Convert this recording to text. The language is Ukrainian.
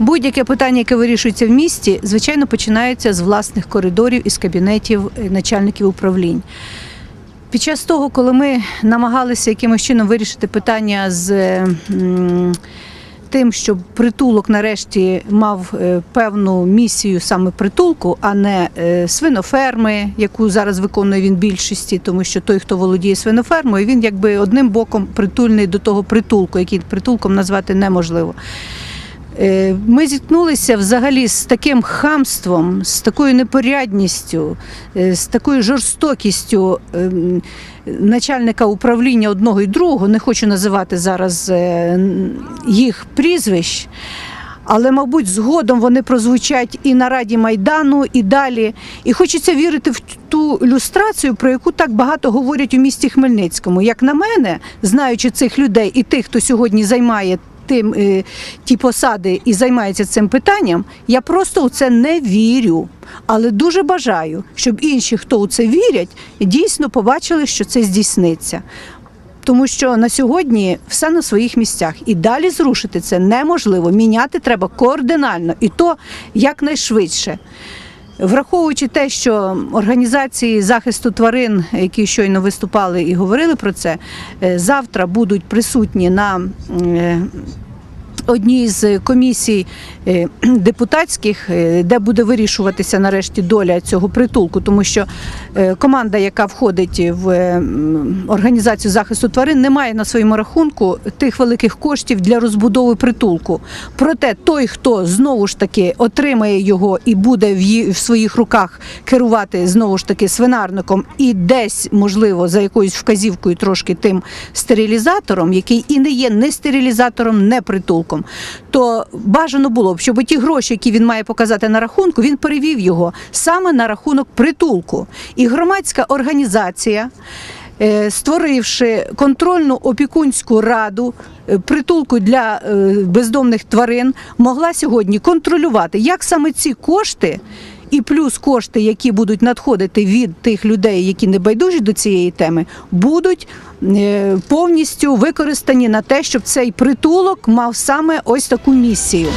Будь-яке питання, яке вирішується в місті, звичайно, починається з власних коридорів і з кабінетів е, начальників управлінь. Під час того, коли ми намагалися якимось чином вирішити питання з е, тим, щоб притулок нарешті мав е, певну місію саме притулку, а не свиноферми, яку зараз виконує він більшості, тому що той, хто володіє свинофермою, він якби одним боком притульний до того притулку, який притулком назвати неможливо. Е, Ми зіткнулися взагалі з таким хамством, з такою непорядністю, е, з такою жорстокістю ем, начальника управління одного і другого. Не хочу називати зараз е, їх прізвищ. Але, мабуть, згодом вони прозвучать і на Раді Майдану, і далі. І хочеться вірити в ту люстрацію, про яку так багато говорять у місті Хмельницькому. Як на мене, знаючи цих людей і тих, хто сьогодні займає тим, е, ті посади і займається цим питанням, я просто у це не вірю. Але дуже бажаю, щоб інші, хто у це вірять, дійсно побачили, що це здійсниться. Тому що на сьогодні все на своїх місцях, і далі зрушити це неможливо. Міняти треба координально, і то якнайшвидше. Враховуючи те, що організації захисту тварин, які щойно виступали і говорили про це, е, завтра будуть присутні на е, одній з комісій е, депутатських, е, де буде вирішуватися нарешті доля цього притулку, тому що е, команда, яка входить в е, організацію захисту тварин, не має на своєму рахунку тих великих коштів для розбудови притулку. Проте той, хто знову ж таки отримає його і буде в своїх руках керувати знову ж таки свинарником і десь, можливо, за якоюсь вказівкою трошки тим стерилізатором, який і не є не стерилізатором, не притулком, то бажано було б, щоб ті гроші, які він має показати на рахунку, він перевів його саме на рахунок притулку. І громадська організація. е, Створивши контрольну опікунську раду е, притулку для е, бездомних тварин, могла сьогодні контролювати, як саме ці кошти і плюс кошти, які будуть надходити від тих людей, які не байдужі до цієї теми, будуть е, повністю використані на те, щоб цей притулок мав саме ось таку місію.